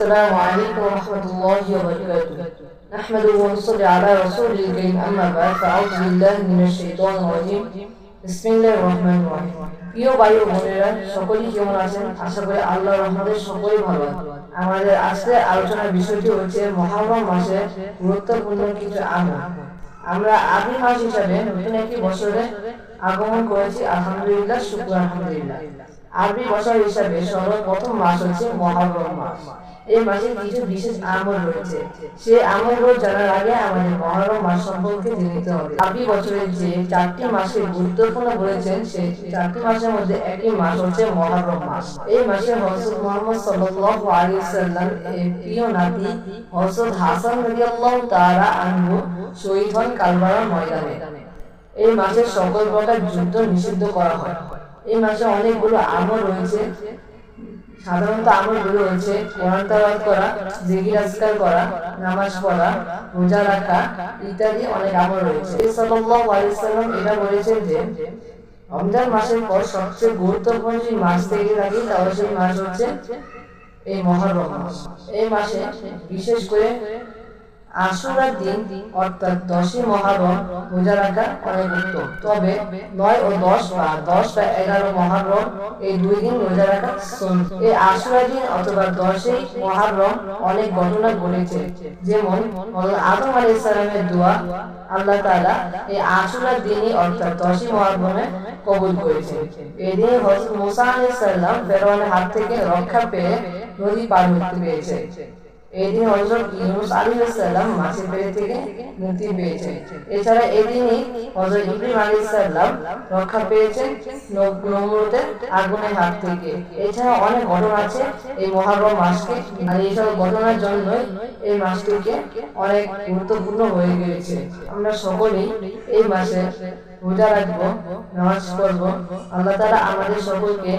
السلام عليكم ورحمة الله وبركاته نحمده ونصلي على رسول الكريم أما بعد فأعوذ بالله من الشيطان الرجيم بسم الله الرحمن الرحيم প্রিয় ভাই ও বোনেরা সকলেই কেমন আছেন আশা করি আল্লাহ রহমতের সকলেই ভালো আছেন। আমাদের আজকে আলোচনার বিষয়টি হচ্ছে মহারম মাসে গুরুত্বপূর্ণ কিছু আমল আমরা আদি মাস হিসাবে নতুন একটি বছরে আগমন করেছি, আলহামদুলিল্লাহ, শুক্র আলহামদুলিল্লাহ। আরবি বছর হিসাবে সর্বপ্রথম মাস হচ্ছে মহারম মাস। এই মাসে কিছু বিশেষ আমল রয়েছে। সেই আমলগুলো জানার আগে আমাদের মহারম মাস সম্পর্কে জেনে নিতে হবে। আরবি বছরের যে চারটি মাসে গুরুত্বপূর্ণ বলেছেন, সেই চারটি মাসের মধ্যে একটি মাস হচ্ছে মহারম মাস। এই মাসে হযরত মুহাম্মদ সাল্লাল্লাহু আলাইহি সাল্লাম, এর প্রিয় নাতি হযরত হাসান রাদিয়াল্লাহু তাআলা আনহু শহীদ হন কারবালার ময়দানে। এই মাসে সকল প্রকার যুদ্ধ নিষিদ্ধ করা হয়। এই মাসে অনেকগুলো আমল রয়েছে। সাধারণত আমলগুলো রয়েছে কোরআন করা, জিকির আজকার করা, নামাজ পড়া, রোজা রাখা ইত্যাদি অনেক আমল রয়েছে। সাল্লাল্লাহু আলাইহি সাল্লাম এটা বলেছেন যে, রমজান মাসের পর সবচেয়ে গুরুত্বপূর্ণ যে মাস থেকে থাকে তাহলে সেই মাস হচ্ছে এই মহরম মাস। এই মাসে বিশেষ করে আশুরার দিন, অর্থাৎ দশই মহারম, রোজা রাখা অনেক তবে নয় ও দশ বা দশ বা এগারো মহারম, এই দুই দিন রোজা রাখা এই আশুরা দিন অথবা দশই মহারম অনেক ঘটনা ঘটেছে। যেমন আদম আলাইহিস সালামের দোয়া, আল্লাহ তাআলা এই আশুরার দিনই অর্থাৎ দশই মহারমে কবুল করেছে এই দিন হযরত মুসা আলাইহিস সালাম ফেরাউনের হাত থেকে রক্ষা পেয়ে নদী পার হতে পেরেছে। এদিন হযরত ইউনূস আলাইহিস সালাম মাছের পেট থেকে মুক্তি পেয়েছেন। এছাড়া এদিনই হযরত ইব্রাহিম আলাইহিস সালাম রক্ষা পেয়েছেন নমরুদের আগুনের হাত থেকে। এছাড়া অনেক ঘটনা আছে এই মহারম মাসকে। আর এইসব ঘটনার জন্যই এই মাসটিকে অনেক গুরুত্বপূর্ণ হয়ে গিয়েছে। আমরা সকলেই এই মাসে রোজা রাখব, নামাজ পড়ব। আল্লাহ তাআলা আমাদের সকলকে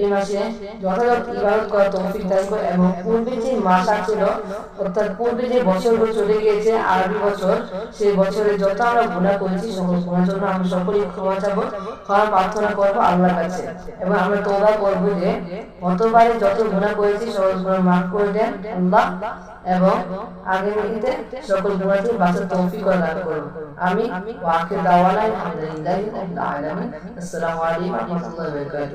এই মাসে যথাযথ ইবাদত করার তৌফিক দান করে এবং পূর্বে যে মাস ছিল অর্থাৎ পূর্বে যে বছরগুলো চলে গিয়েছে, আরবি বছর, সেই বছরে যত আমরা গুনাহ করেছি সকল গুনার জন্য আমরা সকলেই ক্ষমা চাবো, ক্ষমা প্রার্থনা করব আল্লাহর কাছে। এবং আমরা তোবা করব যে, গতবারে যত গুনাহ করেছি সকল গুনাহ মাফ করে দেন। আল্লাহ এবং আগামীতে সকল গুনাহ থেকে বাঁচার তৌফিক দান করুন। আমি ওয়াকে দাওয়ানা আলহামদুলিল্লাহি আলামিন। আসসালামু আলাইকুম ওয়া রাহমাতুল্লাহি ওয়া বারাকাতুহু।